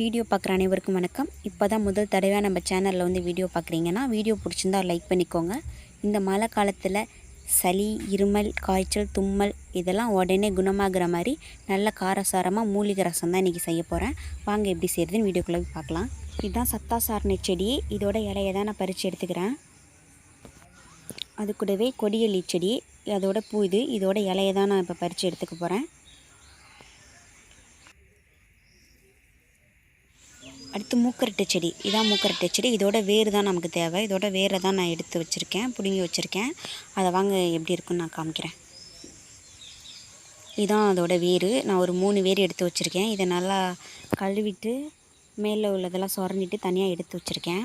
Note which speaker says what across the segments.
Speaker 1: Video பார்க்குற அனைவருக்கும் வணக்கம். இப்போ தான் முதல் தடவையாக நம்ம சேனலில் வந்து வீடியோ பார்க்குறீங்கன்னா வீடியோ பிடிச்சிருந்தா லைக் பண்ணிக்கோங்க. இந்த மழை காலத்தில் சளி இருமல் காய்ச்சல் தும்மல் இதெல்லாம் உடனே குணமாகிற மாதிரி நல்ல காரசாரமாக மூலிகை ரசம் தான் இன்றைக்கி செய்ய போகிறேன் வாங்க எப்படி செய்கிறதுன்னு வீடியோக்குள்ளே பார்க்கலாம். இதுதான் சத்தா சாரணை செடி இதோட இலையை தான் நான் பறித்து எடுத்துக்கிறேன். அது கூடவே கொடியல்லி செடி அதோட பூ இது. இதோட இலையை தான் நான் இப்போ பறித்து எடுத்துக்க போகிறேன் அடுத்து மூக்கரட்டை செடி. இதான் மூக்கரட்டை செடி. இதோட வேர் தான் நமக்கு தேவை. இதோட வேரை தான் நான் எடுத்து வச்சுருக்கேன். பிடுங்கி வச்சுருக்கேன். அதை வாங்க எப்படி இருக்குன்னு நான் காமிக்கிறேன். இதான் அதோட வேர். நான் ஒரு மூணு வேர் எடுத்து வச்சுருக்கேன். இதை நல்லா கழுவிட்டு மேலே உள்ளதெல்லாம் சுரண்டிட்டு தனியாக எடுத்து வச்சுருக்கேன்.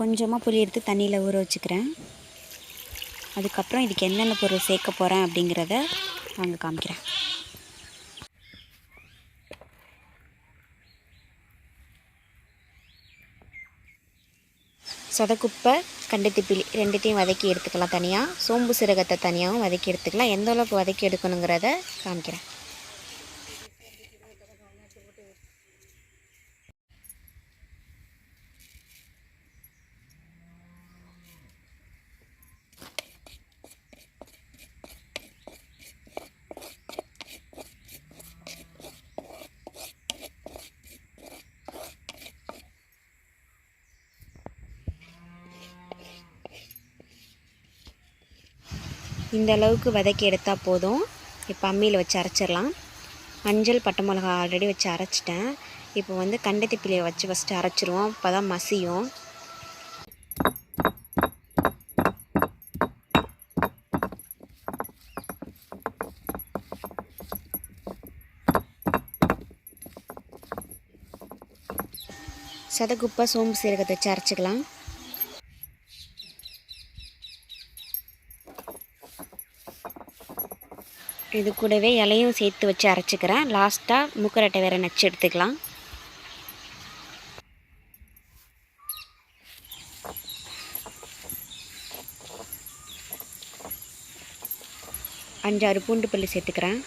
Speaker 1: கொஞ்சமாக புளி எடுத்து தண்ணியில் ஊற வச்சுக்கிறேன். அதுக்கப்புறம் இதுக்கு என்னென்ன பொருள் சேர்க்க போகிறேன் அப்படிங்கிறத நாங்கள் காமிக்கிறேன். சொதக்குப்பை கண்டுத்திப்பிலி ரெண்டுத்தையும் வதக்கி எடுத்துக்கலாம் தனியாக சோம்பு சீரகத்தை தனியாகவும் வதக்கி எடுத்துக்கலாம். எந்த அளவுக்கு வதக்கி எடுக்கணுங்கிறத காமிக்கிறேன். இந்த அளவுக்கு வதக்கி எடுத்தால் போதும். இப்போ அம்மியில் வச்சு அரைச்சிடலாம். மஞ்சள் பட்டை மிளகா ஆல்ரெடி வச்சு அரைச்சிட்டேன். இப்போ வந்து கண்டத்திப்பிலியை வச்சு ஃபஸ்ட்டு அரைச்சிருவோம். அப்போ தான் மசியும். சதகுப்பை சோம்பு சீரகத்தை வச்சு அரைச்சிக்கலாம். இது கூடவே இலையும் சேர்த்து வச்சு அரைச்சிக்கிறேன். லாஸ்ட்டாக மூக்கரட்டை வேற நச்சு எடுத்துக்கலாம். அஞ்சாறு பூண்டு பல்லு சேர்த்துக்கிறேன்.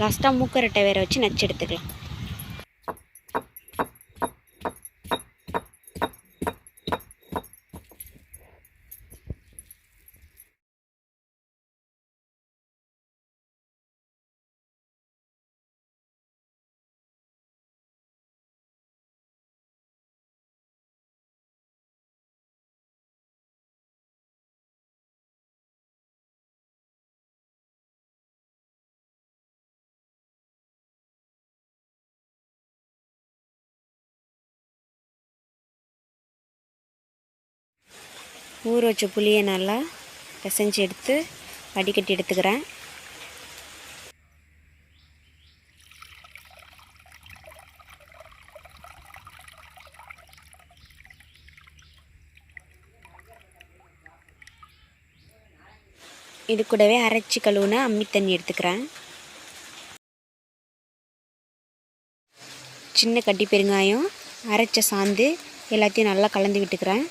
Speaker 1: லாஸ்ட்டாக மூக்கரட்டை வேற வச்சு நச்சு எடுத்துக்கலாம். ஊற வச்ச புளியை நல்லா பிசைஞ்சு எடுத்து வடிகட்டி எடுத்துக்கிறேன். இது கூடவே அரைச்சி கழுவுன அம்மி தண்ணி எடுத்துக்கிறேன். சின்ன கட்டி பெருங்காயம் அரைச்ச சாந்து எல்லாத்தையும் நல்லா கலந்து விட்டுக்கிறேன்.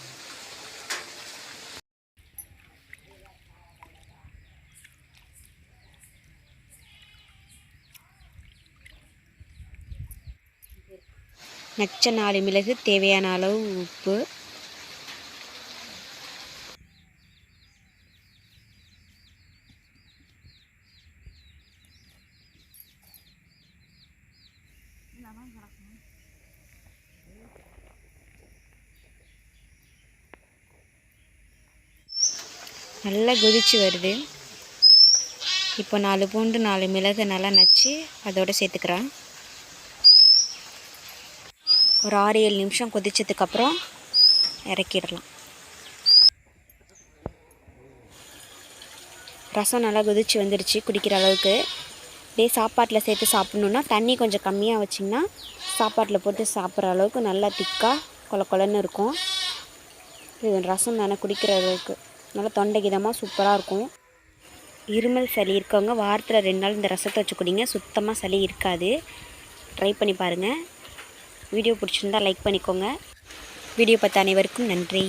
Speaker 1: நச்ச நாலு மிளகு தேவையான அளவு உப்பு. நல்லா கொதிச்சு வருது. இப்போ நாலு பூண்டு நாலு மிளகு நல்லா நச்சு அதோடு சேர்த்துக்கிறேன். ஒரு ஆறு ஏழு நிமிஷம் கொதித்ததுக்கப்புறம் இறக்கிடலாம். ரசம் நல்லா கொதிச்சு வந்துடுச்சு குடிக்கிற அளவுக்கு. இதே சாப்பாட்டில் சேர்த்து சாப்பிட்ணுன்னா தண்ணி கொஞ்சம் கம்மியாக வச்சிங்கன்னா சாப்பாட்டில் போட்டு சாப்பிட்ற அளவுக்கு நல்லா திக்காக கொல கொலன்னு இருக்கும். இது ரசம் தானே குடிக்கிற அளவுக்கு. நல்லா தொண்டைகிதமாக சூப்பராக இருக்கும். இருமல் சளி இருக்கவங்க வாரத்தில் ரெண்டு நாள் இந்த ரசத்தை வச்சு குடிங்க. சுத்தமாக சளி இருக்காது. ட்ரை பண்ணி பாருங்கள் வீடியோ பிடிச்சிருந்தா லைக் பண்ணிக்கோங்க. வீடியோ பார்த்த அனைவருக்கும் நன்றி.